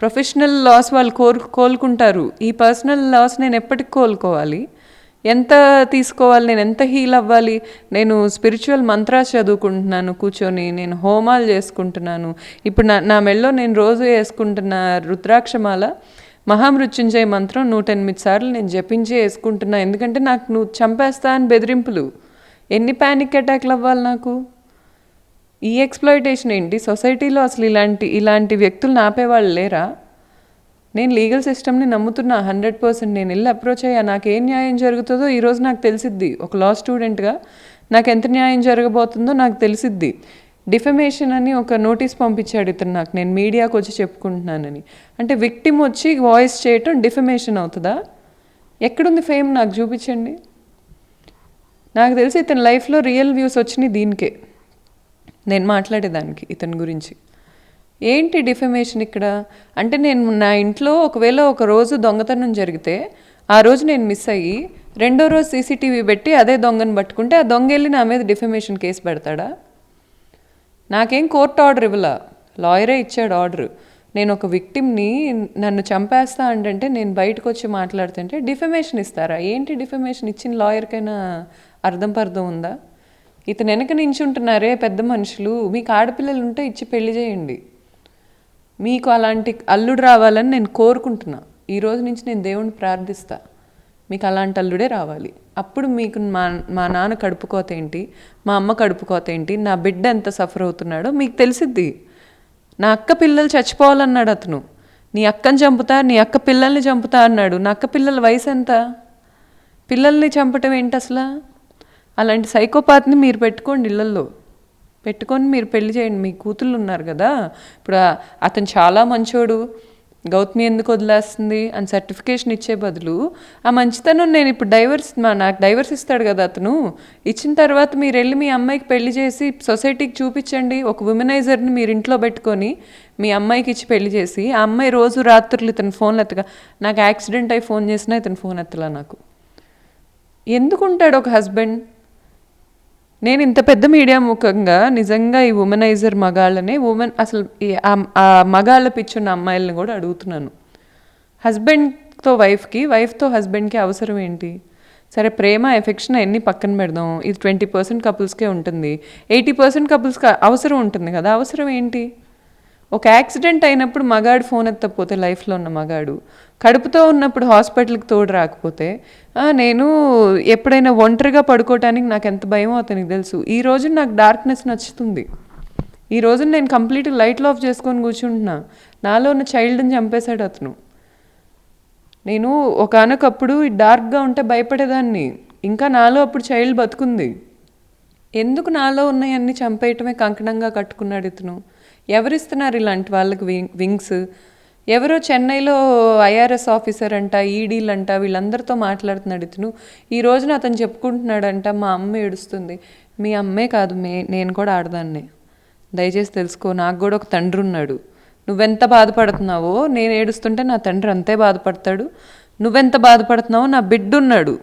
Professional loss వాళ్ళు కోరు కోలుకుంటారు. ఈ పర్సనల్ లాస్ నేను ఎప్పటికి కోలుకోవాలి? ఎంత తీసుకోవాలి? నేను ఎంత హీల్ అవ్వాలి? నేను స్పిరిచువల్ మంత్రాస్ చదువుకుంటున్నాను కూర్చొని నేను హోమాలు చేసుకుంటున్నాను. ఇప్పుడు నా నా మెళ్ళో నేను రోజు వేసుకుంటున్న రుద్రాక్షమాల మహామృత్యుంజయ మంత్రం నూట ఎనిమిది సార్లు నేను జపించి వేసుకుంటున్నా. ఎందుకంటే నాకు నువ్వు చంపేస్తా అని బెదిరింపులు. ఎన్ని ప్యానిక్ అటాక్లు అవ్వాలి నాకు? ఈ ఎక్స్ప్లాయిటేషన్ ఏంటి? సొసైటీలో అసలు ఇలాంటి ఇలాంటి వ్యక్తులను ఆపేవాళ్ళు లేరా? నేను లీగల్ సిస్టమ్ని నమ్ముతున్నా హండ్రెడ్ పర్సెంట్ నేను వెళ్ళి అప్రోచ్ అయ్యా. నాకు ఏం న్యాయం జరుగుతుందో ఈరోజు నాకు తెలిసిద్ది. ఒక లా స్టూడెంట్గా నాకు ఎంత న్యాయం జరగబోతుందో నాకు తెలిసిద్ది. డిఫమేషన్ అని ఒక నోటీస్ పంపించాడు ఇతను నాకు. నేను మీడియాకు వచ్చి చెప్పుకుంటున్నానని. అంటే విక్టిమ్ వచ్చి వాయిస్ చేయటం డిఫమేషన్ అవుతుందా? ఎక్కడుంది ఫేమ్ నాకు చూపించండి. నాకు తెలిసి ఇతని లైఫ్లో రియల్ వ్యూస్ వచ్చినాయి దీనికే. నేను మాట్లాడేదానికి ఇతని గురించి. ఏంటి డిఫమేషన్ ఇక్కడ? అంటే నేను నా ఇంట్లో ఒకవేళ ఒక రోజు దొంగతనం జరిగితే ఆ రోజు నేను మిస్ అయ్యి రెండో రోజు సీసీటీవీ పెట్టి అదే దొంగను పట్టుకుంటే ఆ దొంగ వెళ్ళి నా మీద డిఫమేషన్ కేసు పెడతాడా? నాకేం కోర్టు ఆర్డర్ ఇవ్వలా. లాయరే ఇచ్చాడు ఆర్డర్. నేను ఒక విక్టిమ్ని నన్ను చంపేస్తా అంటే నేను బయటకు వచ్చి మాట్లాడుతుంటే డిఫమేషన్ ఇస్తారా? ఏంటి డిఫమేషన్? ఇచ్చిన లాయర్కైనా అర్థం పర్థం ఉందా? ఇతను వెనక నించుంటున్నారే పెద్ద మనుషులు మీకు ఆడపిల్లలు ఉంటే ఇచ్చి పెళ్ళి చేయండి. మీకు అలాంటి అల్లుడు రావాలని నేను కోరుకుంటున్నా. ఈ రోజు నుంచి నేను దేవుణ్ణి ప్రార్థిస్తా. మీకు అలాంటి అల్లుడే రావాలి. అప్పుడు మీకు మా మా నాన్న కడుపుకోత ఏంటి? మా అమ్మ కడుపుకోత ఏంటి? నా బిడ్డ ఎంత సఫర్ అవుతున్నాడో మీకు తెలిసిద్ది. నా అక్క పిల్లలు చచ్చిపోవాలన్నాడు అతను. నీ అక్కని చంపుతా నీ అక్క పిల్లల్ని చంపుతా అన్నాడు. నా అక్క పిల్లల వయసు ఎంత? పిల్లల్ని చంపటం ఏంటి అసలు? అలాంటి సైకోపాత్ని మీరు పెట్టుకోండి ఇళ్ళల్లో. పెట్టుకొని మీరు పెళ్ళి చేయండి. మీ కూతుళ్ళు ఉన్నారు కదా. ఇప్పుడు అతను చాలా మంచోడు. గౌతమి ఎందుకు వదిలేస్తుంది అని సర్టిఫికేషన్ ఇచ్చే బదులు ఆ మంచితనం నేను ఇప్పుడు డైవర్స్ మా నాకు డైవర్స్ ఇస్తాడు కదా అతను. ఇచ్చిన తర్వాత మీరు వెళ్ళి మీ అమ్మాయికి పెళ్ళి చేసి సొసైటీకి చూపించండి. ఒక ఉమెనైజర్ని మీరు ఇంట్లో పెట్టుకొని మీ అమ్మాయికి ఇచ్చి పెళ్ళి చేసి ఆ అమ్మాయి రోజు రాత్రులు ఇతను ఫోన్లు ఎత్తగా నాకు యాక్సిడెంట్ అయి ఫోన్ చేసినా ఇతను ఫోన్ ఎత్తలా నాకు? ఎందుకుంటాడు ఒక హస్బెండ్? నేను ఇంత పెద్ద మీడియా ముఖంగా నిజంగా ఈ ఉమెనైజర్ మగాళ్ళని ఉమెన్ అసలు ఈ ఆ- మగాళ్ళ పిచ్చున్న అమ్మాయిలని కూడా అడుగుతున్నాను. హస్బెండ్తో వైఫ్కి వైఫ్తో హస్బెండ్కి అవసరం ఏంటి? సరే ప్రేమ ఎఫెక్షన్ అన్నీ పక్కన పెడదాం. ఇది ట్వంటీ పర్సెంట్ కపుల్స్కే ఉంటుంది. ఎయిటీ పర్సెంట్ కపుల్స్కి అవసరం ఉంటుంది కదా. అవసరం ఏంటి? ఒక యాక్సిడెంట్ అయినప్పుడు మగాడు ఫోన్ ఎత్తకపోతే లైఫ్లో ఉన్న మగాడు కడుపుతో ఉన్నప్పుడు హాస్పిటల్కి తోడు రాకపోతే నేను ఎప్పుడైనా ఒంటరిగా పడుకోవటానికి నాకు ఎంత భయం అతనికి తెలుసు. ఈ రోజు నాకు డార్క్నెస్ నచ్చుతుంది. ఈ రోజు నేను కంప్లీట్ లైట్లు ఆఫ్ చేసుకొని కూర్చుంటున్నా. నాలో ఉన్న చైల్డ్ని చంపేశాడు అతను. నేను ఒకనొకప్పుడు డార్క్గా ఉంటే భయపడేదాన్ని. ఇంకా నాలో అప్పుడు చైల్డ్ బతుకుంది. ఎందుకు నాలో ఉన్నాయన్నీ చంపేయటమే కంకణంగా కట్టుకున్నాడు ఇతను? ఎవరిస్తున్నారు ఇలాంటి వాళ్ళకి వింగ్ వింగ్స్? ఎవరో చెన్నైలో ఐఆర్ఎస్ ఆఫీసర్ అంట ఈడీలు అంట వీళ్ళందరితో మాట్లాడుతున్నాడు ఇతను. ఈ రోజున అతను చెప్పుకుంటున్నాడంట మా అమ్మ ఏడుస్తుంది. మీ అమ్మే కాదు మే నేను కూడా ఆడదాన్నే. దయచేసి తెలుసుకో నాకు కూడా ఒక తండ్రి ఉన్నాడు. నువ్వెంత బాధపడుతున్నావో నేను ఏడుస్తుంటే నా తండ్రి అంతే బాధపడతాడు. నువ్వెంత బాధపడుతున్నావో నా బిడ్డ ఉన్నాడు